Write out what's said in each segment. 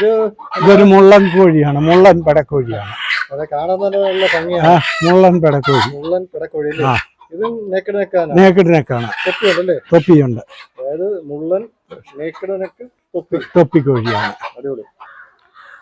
ഇത് ഇതൊരു മുള്ളൻ കോഴിയാണ് മുള്ളൻ പെടക്കോഴിയാണ്. മുള്ളൻ പെടക്കോഴി. മുള്ളൻ പെടക്കോഴി ആ. തൊപ്പിയുണ്ട് മുള്ളൻ തൊപ്പിക്കോഴിയാണ്. അടിപൊളി.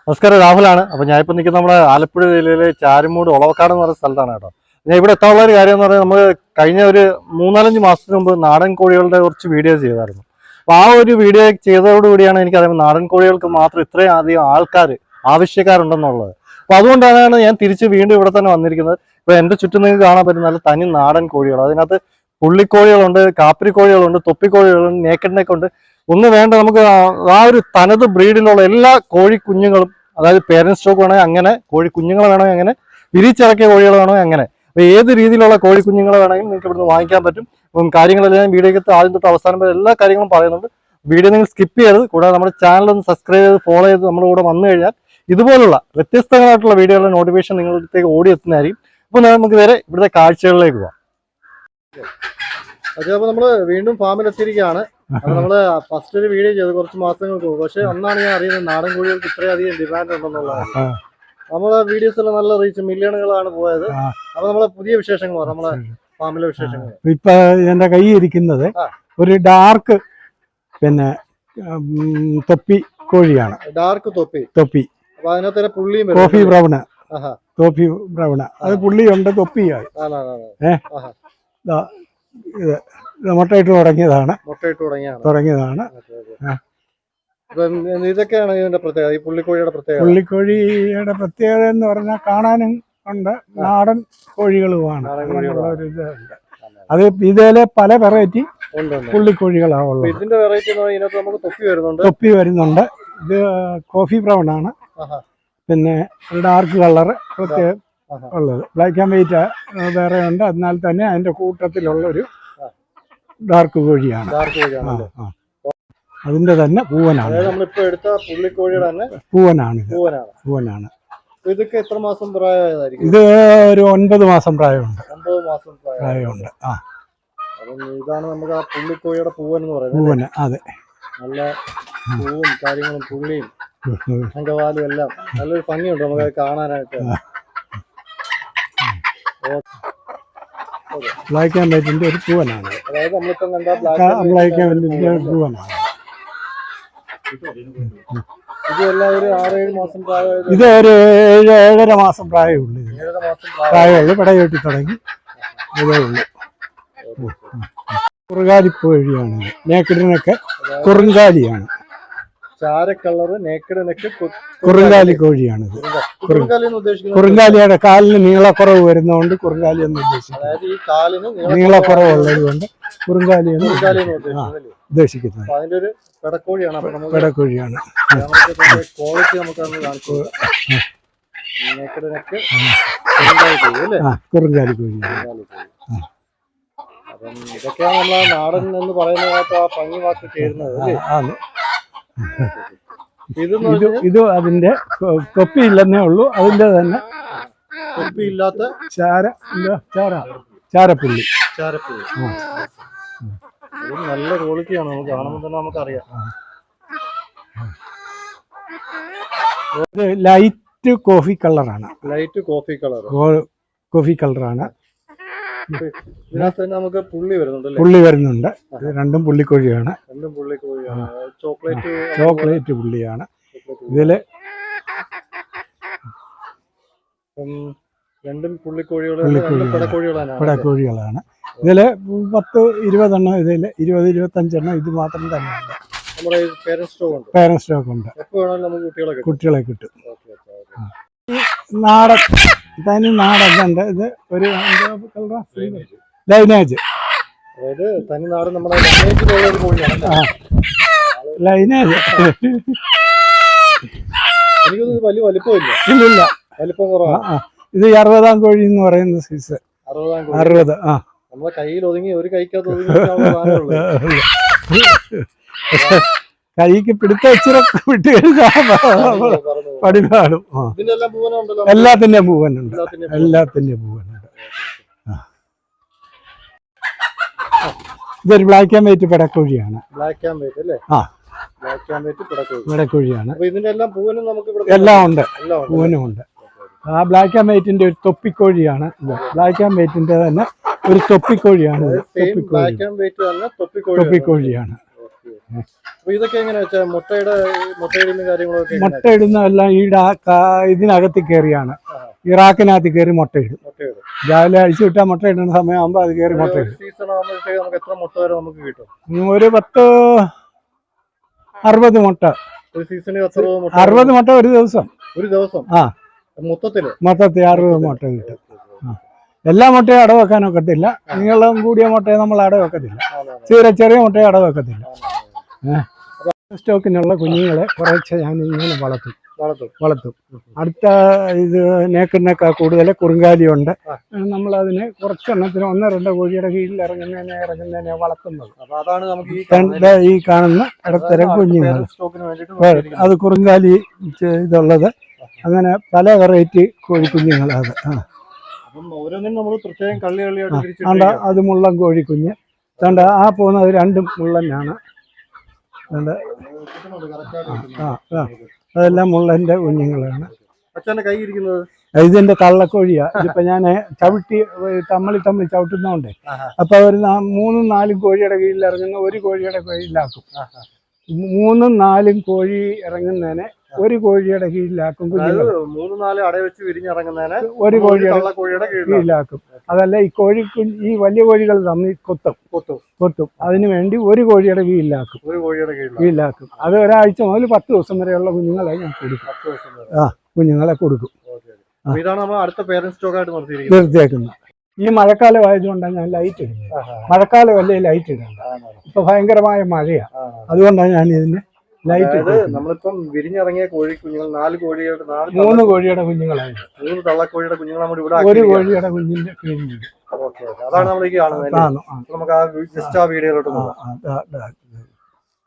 നമസ്കാരം രാഹുലാണ്. അപ്പൊ ഞാൻ ഇപ്പൊ നിൽക്കുന്ന നമ്മുടെ ആലപ്പുഴ ജില്ലയിലെ ചാരുമൂട് ഒളവക്കാട് എന്ന് പറയുന്ന സ്ഥലത്താണ് കേട്ടോ. ഞാൻ ഇവിടെ എത്താനുള്ള ഒരു കാര്യം എന്ന് പറഞ്ഞാൽ നമ്മൾ കഴിഞ്ഞ ഒരു മൂന്നാലഞ്ച് മാസത്തിന് മുമ്പ് നാടൻ കോഴികളുടെ കുറച്ച് വീഡിയോസ് ചെയ്തായിരുന്നു. അപ്പൊ ആ ഒരു വീഡിയോ ചെയ്തതോടുകൂടിയാണ് എനിക്ക് അറിയുന്നത് നാടൻ കോഴികൾക്ക് മാത്രം ഇത്രയും അധികം ആൾക്കാർ ആവശ്യക്കാരുണ്ടെന്നുള്ളത്. അപ്പൊ അതുകൊണ്ടാണ് ഞാൻ തിരിച്ച് വീണ്ടും ഇവിടെ തന്നെ വന്നിരിക്കുന്നത്. ഇപ്പൊ എന്റെ ചുറ്റും നിങ്ങൾക്ക് കാണാൻ പറ്റുന്ന നല്ല തനി നാടൻ കോഴികൾ. അതിനകത്ത് പുള്ളിക്കോഴികളുണ്ട് കാപ്പിരിക്കോഴികളുണ്ട് തൊപ്പിക്കോഴികളുണ്ട് നേക്കഡ് നെക്കുണ്ട് ഒന്ന് വേണ്ട നമുക്ക് ആ- ഒരു തനത് ബ്രീഡിലുള്ള എല്ലാ കോഴി കുഞ്ഞുങ്ങളും അതായത് പേരൻസ് സ്റ്റോക്ക് വേണമെങ്കിൽ അങ്ങനെ കോഴി കുഞ്ഞുങ്ങളെ വേണമെങ്കിൽ അങ്ങനെ വിരിച്ചിറക്കിയ കോഴികൾ വേണമെങ്കിൽ അങ്ങനെ. അപ്പൊ ഏത് രീതിയിലുള്ള കോഴി കുഞ്ഞുങ്ങളെ വേണമെങ്കിലും നിങ്ങൾക്ക് ഇവിടുന്ന് വാങ്ങിക്കാൻ പറ്റും. അപ്പം കാര്യങ്ങളെല്ലാം ഞാൻ വീഡിയോക്കകത്ത് ആദ്യം തൊട്ട് അവസാനം വരെ എല്ലാ കാര്യങ്ങളും പറയുന്നുണ്ട്. വീഡിയോ നിങ്ങൾ സ്കിപ്പ് ചെയ്യരുത്. കൂടാതെ നമ്മുടെ ചാനൽ ഒന്ന് സബ്സ്ക്രൈബ് ചെയ്ത് ഫോളോ ചെയ്ത് നമ്മുടെ കൂടെ വന്നു കഴിഞ്ഞാൽ ഇതുപോലുള്ള വ്യത്യസ്തങ്ങളായിട്ടുള്ള വീഡിയോകളുടെ നോട്ടിഫിക്കേഷൻ അടുത്തേക്ക് ഓടി എത്തുന്നതായിരിക്കും. അപ്പോൾ നമുക്ക് നേരെ ഇവിടുത്തെ കാഴ്ചകളിലേക്ക് പോവാം. അതെ അപ്പോൾ നമ്മൾ വീണ്ടും ഫാമിൽ എത്തിയിരിക്കുകയാണ്. നമ്മൾ നമ്മൾ ഫസ്റ്റ് ഒരു വീഡിയോ ചെയ്തു കുറച്ച് മാസങ്ങൾക്ക് മുമ്പ്. പക്ഷേ അന്നാണ് ഞാൻ അറിയുന്നത് നാടൻ കോഴികൾക്ക് ഇത്രയധികം ഡിമാൻഡ് ഉണ്ടെന്നുള്ളത്. നമ്മളെ വീഡിയോസ് എല്ലാം നല്ല റീച്ച് മില്യണുകളാണ് പോയത്. അപ്പോൾ അപ്പൊ നമ്മളെ പുതിയ വിശേഷങ്ങൾ നമ്മളെ ഫാമിലെ വിശേഷങ്ങൾ ഇപ്പൊ എന്റെ കൈ ഇരിക്കുന്നത് ഒരു ഡാർക്ക് പിന്നെ തൊപ്പി കോഴിയാണ്. ഡാർക്ക് തൊപ്പി. തൊപ്പി. Coffee brown. തോപ്പി ബ്രൗണ്. അത് പുള്ളിയുണ്ട് തൊപ്പിയായി. ഏഹ് മുട്ടയിട്ട് തുടങ്ങിയതാണ്. മുട്ടയിട്ട് തുടങ്ങിയതാണ്. ഇതൊക്കെയാണ് ഇതിന്റെ പ്രത്യേകത ഈ പുള്ളിക്കോഴിയുടെ പ്രത്യേകത? പുള്ളിക്കോഴിയുടെ പ്രത്യേകത എന്ന് പറഞ്ഞാൽ കാണാനും ഉണ്ട്. നാടൻ കോഴികളുമാണ്. അങ്ങനെയുള്ള ഒരു ഇതുണ്ട്. അത് ഇതിലെ പല വെറൈറ്റി പുള്ളിക്കോഴികളാണ് ഉള്ളത്. ഇതിന്റെ വെറൈറ്റി നമുക്ക് തൊപ്പി വരുന്നുണ്ട്. തൊപ്പി വരുന്നുണ്ട്. ഇത് കോഫി ബ്രൗൺ ആണ്. പിന്നെ ഡാർക്ക് കളർ പ്രത്യേകം ഉള്ളത്. ബ്ലാക്ക് ആൻഡ് വൈറ്റ് വേറെ ഉണ്ട്. എന്നാൽ തന്നെ അതിന്റെ കൂട്ടത്തിലുള്ള ഒരു ഡാർക്ക് കോഴിയാണ്. അതിന്റെ തന്നെ പൂവനാണ്. പൂവനാണ്. പൂവനാണ്. ഇതൊക്കെ എത്ര മാസം പ്രായമായതായിരിക്കും? ഇത് ഒരു ഒൻപത് മാസം പ്രായമുണ്ട്. ഒമ്പത് മാസം പ്രായം പ്രായമുണ്ട്. ആ. അപ്പം ഇതാണ് നമുക്ക് ആ പുള്ളിക്കോഴിയുടെ പൂവൻ എന്ന് പറയുന്നത് പൂവന് അതെ. നല്ല പൂവും കാര്യങ്ങളും പുള്ളിയും അങ്കവാലും എല്ലാം നല്ലൊരു ഭംഗിയുണ്ട് നമുക്ക് അത് കാണാനായിട്ട്. ബ്ലാക്ക് ആൻഡ് വൈറ്റിന്റെ ഒരു പൂവനാണ്. അതായത് നമ്മളിപ്പം കണ്ട ബ്ലാക്ക് ബ്ലാക്ക് ആൻഡ് വൈറ്റിന്റെ പൂവനാണ്. ഇത് ഒരു ഏഴ് ഏഴര മാസം പ്രായമുള്ളൂ ഇത്. പ്രായമുള്ളു പിടയോട്ടി തുടങ്ങി. ഇതേ ഉള്ളൂ. കുറുകാലിപ്പൂ വഴിയാണ് നേക്കിടിനൊക്കെ കുറുങ്കാലിയാണ്. കുറുങ്കാലി കോഴിയാണിത്. കുറുങ്കാലിയുടെ കാലിന് നീളക്കുറവ് വരുന്നതുകൊണ്ട് കുറുങ്കാലി എന്ന് ഉദ്ദേശിക്കുന്നത് നീളക്കുറവുള്ളത് കൊണ്ട് കുറുങ്കാലി എന്ന് ആ ഉദ്ദേശിക്കുന്നത്. പെടക്കോഴിയാണ് പിടക്കോഴിയാണ്. ക്വാളിറ്റി നമുക്ക് കുറുങ്കാലി കോഴി അല്ലേ? ആ കുറുങ്കാലി കോഴിയാണ് കുറുങ്കാലി കോഴി. അപ്പം ഇതൊക്കെയാണ് നമ്മളെ നാടൻ എന്ന് പറയുന്നതിനകത്ത് ആ ഭംഗി വാക്ക് ചേരുന്നത് ആണ് ഇത് ഇത് അതിന്റെ തൊപ്പി ഇല്ലെന്നേ ഉള്ളൂ. അതിന്റെ തന്നെ തൊപ്പിയില്ലാത്ത ചാര ചാര. ചാരപ്പുള്ളി. ഇത് നല്ല ക്വാളിറ്റിയാണ് നമുക്ക് കാണുമ്പോൾ തന്നെ നമുക്കറിയാം. ലൈറ്റ് കോഫി കളറാണ് ലൈറ്റ് കോഫി കളർ കോഫി കളറാണ് നമുക്ക് പുള്ളി വരുന്നുണ്ട് പുള്ളി വരുന്നുണ്ട്. രണ്ടും പുള്ളിക്കോഴിയാണ്. രണ്ടും പുള്ളിക്കോഴിയാണ്. ചോക്ലേറ്റ് ചോക്ലേറ്റ് പുള്ളിയാണ്. ഇതിൽ രണ്ടും പുള്ളിക്കോഴികളും പെടക്കോഴികളാണ്. പിടക്കോഴികളാണ്. ഇതിൽ പത്ത് ഇരുപതെണ്ണം ഇതിൽ ഇരുപത് ഇരുപത്തഞ്ചെണ്ണം ഇത് മാത്രം തന്നെ ഉണ്ട്. നമ്മുടെ പേരന്റ് സ്റ്റോക്ക് ഉണ്ട്. കുട്ടികളെ കിട്ടും. നാടൻ തനി നാടൻ ഉണ്ട്. ഇത് ഒരു ലൈനേജ് ലൈനേജ്. ഇല്ലില്ല. ഇത് അറുപതാം കോഴി എന്ന് പറയുന്ന സൈസ് അറുപത് ആ. നമ്മുടെ കയ്യിൽ ഒതുങ്ങി ഒരു കൈക്കകത്ത് ഒതുങ്ങി കൈക്ക് പിടുത്ത ഇച്ചിരി വിട്ട് കഴിഞ്ഞാൽ പടിപാടും ആ എല്ലാം പൂവനുണ്ടല്ലോ എല്ലാത്തിന്റെയും പൂവനുണ്ട് എല്ലാത്തിന്റെ പൂവനുണ്ട് ഇതൊരു ബ്ലാക്ക് ആൻഡ് വൈറ്റ് പിടക്കോഴിയാണ് ബ്ലാക്ക് ആൻഡ് വൈറ്റ് അല്ലേ ആ ബ്ലാക്ക് ആൻഡ് വൈറ്റ് പിടക്കോഴി പിടക്കോഴിയാണ് ഇതിന്റെ പൂവിനും നമുക്ക് എല്ലാം ഉണ്ട് പൂവനും ഉണ്ട് ആ ബ്ലാക്ക് ആൻഡ് വൈറ്റിന്റെ ഒരു തൊപ്പിക്കോഴിയാണ് ഇത്. ബ്ലാക്ക് ആൻഡ് വൈറ്റിന്റെ തന്നെ ഒരു തൊപ്പിക്കോഴിയാണ് തൊപ്പിക്കോഴിയാണ്. മുട്ടയിടുന്ന എല്ലാം ഈ ഇതിനകത്ത് കയറിയാണ് ഇറാഖിനകത്ത് കയറി മുട്ടയിടും. രാവിലെ അഴിച്ചു വിട്ടാൽ മുട്ടയിടുന്ന സമയമാകുമ്പോൾ അത് കയറി മുട്ടയിടും. ഒരു പത്ത് അറുപത് മുട്ട. അറുപത് മുട്ട ഒരു ദിവസം. ഒരു ദിവസം? ആ. മൊത്തത്തിൽ? മൊത്തത്തിൽ അറുപത് മുട്ട കിട്ടും. എല്ലാ മുട്ടയും അട വെക്കാൻ ഒക്കത്തില്ല. നീളം കൂടിയ മുട്ടയെ നമ്മൾ അട വെക്കത്തില്ല. ചെറിയ ചെറിയ മുട്ടയെ അട വെക്കത്തില്ല. സ്റ്റോക്കിനുള്ള കുഞ്ഞുങ്ങളെ കുറച്ച് ഞാൻ ഇങ്ങനെ വളർത്തും. വളർത്തും. അടുത്ത ഇത് നേക്കിനൊക്കെ കൂടുതൽ കുറുങ്കാലിയുണ്ട് നമ്മൾ നമ്മളതിനെ കുറച്ചെണ്ണത്തിന് ഒന്ന് രണ്ടോ കോഴിയുടെ കീഴിൽ ഇറങ്ങുന്നതിനെ ഇറങ്ങുന്നതിനെ വളർത്തുന്നത്. ഈ കാണുന്ന ഇടത്തരം കുഞ്ഞുങ്ങൾ. അത് കുറുങ്കാലി ഇതുള്ളത്. അങ്ങനെ പല വെറൈറ്റി കോഴി അത് ആ തിരിച്ചിട്ട് അത് മുള്ളൻ കോഴിക്കുഞ്ഞ്. അതുകൊണ്ട് ആ പോകുന്നത് രണ്ടും മുള്ളനാണ്. അതുകൊണ്ട് ആ ആ. അതെല്ലാം മുള്ളന്റെ കുഞ്ഞുങ്ങളാണ്. ഇതിന്റെ കള്ളക്കോഴിയാ. ഇതിപ്പോ ഞാൻ ചവിട്ടി തമ്മളി തമ്മിൽ ചവിട്ടുന്നോണ്ടേ. അപ്പൊ ഒരു മൂന്നും നാലും കോഴിയുടെ കീഴിൽ ഇറങ്ങുന്ന ഒരു കോഴിയുടെ കീഴിലാക്കും. മൂന്നും നാലും കോഴി ഇറങ്ങുന്നതിനെ ഒരു കോഴിയുടെ കീഴിലാക്കും കുഞ്ഞുങ്ങൾ. മൂന്ന് നാല് അട വെച്ച് വിരിഞ്ഞിറങ്ങുന്നതിന് ഒരു കോഴിയുടെ കോഴിയുടെ കീഴിലാക്കും. അതല്ല ഈ കോഴി ഈ വലിയ കോഴികൾ തമ്മിൽ കൊത്തും. കൊത്തും. കൊത്തും. അതിനു വേണ്ടി ഒരു കോഴിയുടെ കീഴിലാക്കും. ഒരു കോഴിയുടെ കീഴിലാക്കും. അത് ഒരാഴ്ച മുതൽ പത്ത് ദിവസം വരെയുള്ള കുഞ്ഞുങ്ങളെ ഞാൻ കൊടുക്കും. ആ. കുഞ്ഞുങ്ങളെ കൊടുക്കും. ഇതാണ് നമ്മൾ അടുത്ത പേരന്റ് സ്റ്റോക്കായിട്ട് നിർത്തിയിരിക്കുന്നത്. നിർത്തിയേക്കുന്നത്. ഈ മഴക്കാലം ആയതുകൊണ്ടാണ് ഞാൻ ലൈറ്റ് ഇടുന്നത്. മഴക്കാലം അല്ലേ ലൈറ്റ് ഇടണ്ട ആണോ? ഇപ്പൊ ഭയങ്കരമായ മഴയാണ് അതുകൊണ്ടാണ് ഞാൻ ഇതിന് ലൈറ്റ് അതായത്. നമ്മളിപ്പം വിരിഞ്ഞിറങ്ങിയ കോഴി കുഞ്ഞുങ്ങൾ നാല് കോഴികളുടെ നാല് മൂന്ന് കോഴിയുടെ കുഞ്ഞുങ്ങളാണ് മൂന്ന് തള്ളക്കോഴിയുടെ കുഞ്ഞുങ്ങൾ നമ്മൾ ഇവിടെ ഒരു. കോഴിയുടെ കുഞ്ഞിന്റെ കീഴിൽ ഓക്കേ. അതാണ് നമ്മൾ ഈ കാണുന്നത് നമുക്ക് ആ ജസ്റ്റ് ആ വീഡിയോയിലോട്ട്.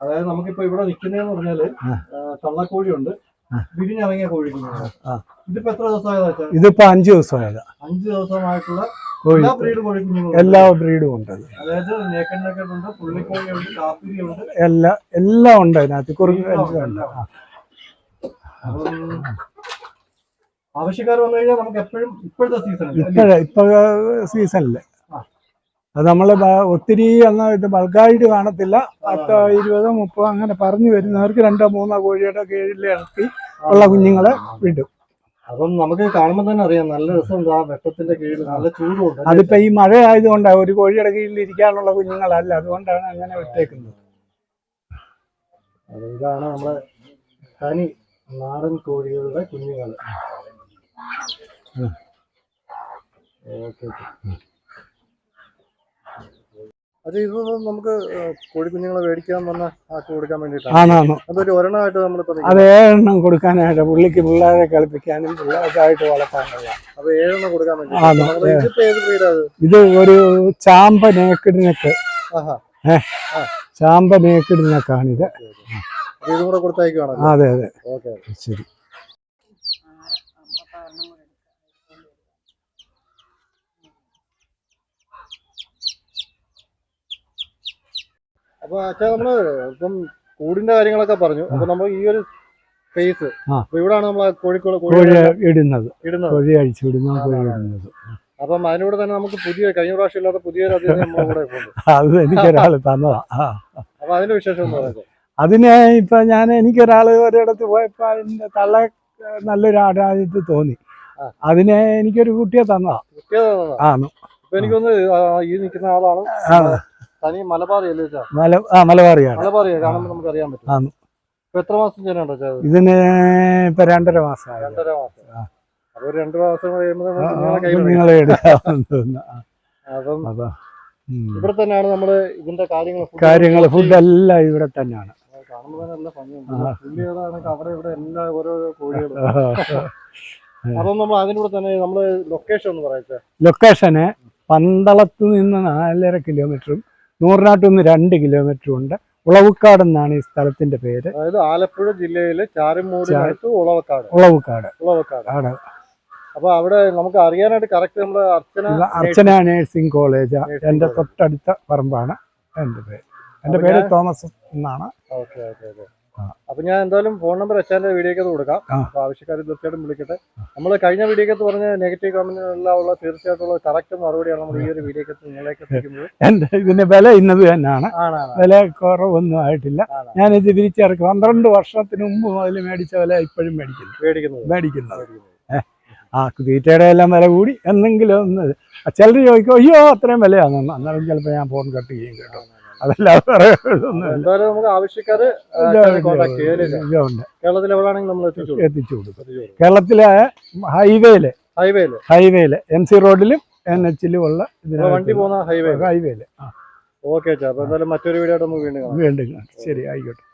അതായത് നമുക്കിപ്പോ ഇവിടെ നിൽക്കുന്നതെന്ന് പറഞ്ഞാൽ തള്ളക്കോഴിയുണ്ട്. വിരിഞ്ഞിറങ്ങിയ കോഴി കുഞ്ഞുങ്ങൾ. ഇതിപ്പോ എത്ര ദിവസമായതാ ഇതിപ്പോ അഞ്ചു ദിവസമായതാ അഞ്ചു ദിവസമായിട്ടുള്ള കോഴി എല്ലാ ബ്രീഡ് ഉണ്ട്. എല്ലാ എല്ലാം ഉണ്ട് അതിനകത്ത്. അപ്പം ആവശ്യക്കാർ വന്നു കഴിഞ്ഞാൽ നമുക്ക് എപ്പോഴും ഇപ്പോഴത്തെ സീസൺ ഇപ്പോഴ ഇപ്പൊ സീസണിൽ അത് നമ്മൾ ഒത്തിരി അങ്ങ് ഇത് ബൾക്കായിട്ട് കാണത്തില്ല. പത്തോ ഇരുപതോ മുപ്പതോ അങ്ങനെ പറഞ്ഞു വരുന്നവർക്ക് രണ്ടോ മൂന്നോ കോഴിയുടെ കീഴിൽ ഇറക്കി ഉള്ള കുഞ്ഞുങ്ങളെ വിടും. അപ്പം നമുക്ക് കാണുമ്പോൾ തന്നെ അറിയാം. നല്ല രസമുണ്ട് ആ വെട്ടത്തിന്റെ കീഴിൽ നല്ല ചൂടുണ്ട് അതിപ്പോ ഈ മഴ ആയതുകൊണ്ടാണ് ഒരു കോഴിയുടെ കീഴിൽ ഇരിക്കാനുള്ള കുഞ്ഞുങ്ങളല്ല. അതുകൊണ്ടാണ് അങ്ങനെ വെട്ടേക്കുന്നത്. ഇതാണ് നമ്മളെ തനി നാടൻ കോഴികളുടെ കുഞ്ഞുങ്ങൾ. Okay okay. അത് നമുക്ക് കോഴിക്കുഞ്ഞുങ്ങളെ മേടിക്കാൻ വന്ന ആക്കി കൊടുക്കാൻ വേണ്ടിയിട്ടാണ്. അതൊരു ഒരെണ്ണമായിട്ട് അത് ഏഴെണ്ണം കൊടുക്കാനായിട്ട് പുള്ളിക്ക് പിള്ളേരെ കളിപ്പിക്കാനും പിള്ളേർക്കായിട്ട് വളർത്താനുള്ള. അപ്പൊ ഏഴെണ്ണം കൊടുക്കാൻ വേണ്ടി. ഇത് ഒരു ചാമ്പ നേക്കിടിനൊക്കെ ആഹാ. ചാമ്പ നേക്കിടിനൊക്കെയാണിത് ഇതും കൂടെ അതെ അതെ. ഓക്കെ ശരി. അപ്പൊ അച്ഛാ നമ്മൾ ഇപ്പം കൂടിന്റെ കാര്യങ്ങളൊക്കെ പറഞ്ഞു. അപ്പൊ നമ്മൾ ഈ ഒരു സ്പേസ് ഇവിടാണ് നമ്മൾ കോഴിക്കോട് കോഴി കോഴി ഇടുന്നത്. ഇടുന്നത്. കോഴി അഴിച്ചു വിടുന്ന കോഴി ഇടുന്നത്. അപ്പം അതിനൂടെ തന്നെ നമുക്ക് പുതിയ കഴിഞ്ഞ പ്രാവശ്യം ഇല്ലാത്ത പുതിയൊരു അതിഥി നമ്മുടെ കൂടെ ഉണ്ട്. അത് എനിക്കൊരാൾ തന്നതാ. ആ. അപ്പൊ അതിന്റെ വിശേഷം എന്ന് പറയുന്നത് അതിനെ ഇപ്പൊ ഞാൻ എനിക്കൊരാൾ ഒരിടത്ത് പോയപ്പോ അതിന്റെ തള്ള നല്ലൊരു ആടായിട്ട് തോന്നി. അതിനെ എനിക്കൊരു കുട്ടിയെ തന്നതാ. ആണ് ഇപ്പൊ എനിക്കൊന്ന് ഈ നിൽക്കുന്ന ആളാണ്. തനി മലബാറിയല്ലേ മല ആ മലബാറിയാണ്. മലബാറിയാ? കാണുമ്പോൾ നമുക്ക് അറിയാൻ പറ്റും. എത്ര മാസം ഇത്? ഇതിന് ഇപ്പൊ രണ്ടര മാസം രണ്ടര മാസം. അപ്പൊ രണ്ടു മാസം കഴിയുമ്പോൾ അപ്പം ഇവിടെ തന്നെയാണ് നമ്മൾ ഇതിന്റെ കാര്യങ്ങൾ കാര്യങ്ങൾ ഫുഡ് എല്ലാം ഇവിടെ തന്നെയാണ്. കാണുമ്പോൾ തന്നെ നല്ല ഭംഗിയുണ്ട്. ആ. പുള്ളികളാണെങ്കിൽ അവിടെ ഇവിടെ എല്ലാ ഓരോ കോഴികളും. അപ്പം നമ്മൾ അതിനൂടെ തന്നെ നമ്മൾ ലൊക്കേഷൻ ഒന്ന് പറയാ ലൊക്കേഷന് പന്തളത്ത് നിന്ന് നാലര കിലോമീറ്ററും നൂറിനാട്ടിൽ നിന്ന് രണ്ട് കിലോമീറ്റർ ഉണ്ട്. ഉളവുക്കാട് എന്നാണ് ഈ സ്ഥലത്തിന്റെ പേര്. അതായത് ആലപ്പുഴ ജില്ലയിലെ ചാരുമൂടിനടുത്ത് ഉളവക്കാട്. ഉളവുക്കാട് ഉളവക്കാട്. ആണ്. അപ്പൊ അവിടെ നമുക്ക് അറിയാനായിട്ട് കറക്റ്റ് നമ്മൾ അർച്ചന അർച്ചന നേഴ്സിംഗ് കോളേജ് എന്റെ തൊട്ടടുത്ത പറമ്പാണ് എന്റെ പേര്. എന്റെ പേര് തോമസ് എന്നാണ്. Okay okay okay. അപ്പൊ ഞാൻ എന്തായാലും ഫോൺ നമ്പർ എച്ചാന്റെ വീഡിയോക്ക് കൊടുക്കാം. അപ്പൊ ആവശ്യക്കാർ തീർച്ചയായിട്ടും വിളിക്കട്ടെ. നമ്മൾ കഴിഞ്ഞ വീഡിയോക്കകത്ത് പറഞ്ഞ നെഗറ്റീവ് കമന്റിനുള്ള തീർച്ചയായിട്ടുള്ള കറക്റ്റ് മറുപടിയാണ് നമ്മൾ ഈ ഒരു വീഡിയോക്കകത്ത് നിങ്ങളേക്ക് എത്തിക്കുന്നത്. എന്റെ ഇതിന് വില ഇന്നത് തന്നെയാണ്. വില കുറവൊന്നും ആയിട്ടില്ല. ഞാൻ ഞാനിത് തിരിച്ചിറക്കി പന്ത്രണ്ട് വർഷത്തിന് മുമ്പ് മുതൽ മേടിച്ച വില ഇപ്പോഴും മേടിക്കുന്നു. മേടിക്കുന്നു മേടിക്കുന്നത്. മേടിക്കുന്നത്. ആ തീറ്റയുടെ എല്ലാം വില കൂടി. എന്തെങ്കിലും ഒന്ന് ചിലർ ചോദിക്കും അയ്യോ അത്രയും വിലയാണെന്ന്. അന്നേരം ചിലപ്പോൾ ഞാൻ ഫോൺ കട്ട്. ചെയ്യും കേട്ടോ അതല്ലാതെ എന്തായാലും നമുക്ക് ആവശ്യക്കാര് കോൺടാക്ട് ചെയ്യലില്ല ഇതുണ്ട് കേരളത്തിൽ എവിടെയാണെങ്കിൽ നമ്മൾ എത്തിച്ചു കൊടുക്കും. കേരളത്തിലെ ഹൈവേയിൽ ഹൈവേയിൽ. ഹൈവേയിൽ എം സി റോഡിലും എൻ എച്ചിലും ഉള്ള വണ്ടി പോകുന്ന ഹൈവേ ഹൈവേയിൽ ഓക്കെ അച്ഛാ. അപ്പൊ എന്തായാലും മറ്റൊരു വീഡിയോ നമുക്ക് വീണ്ടും വീണ്ടും. ശരി ആയിക്കോട്ടെ.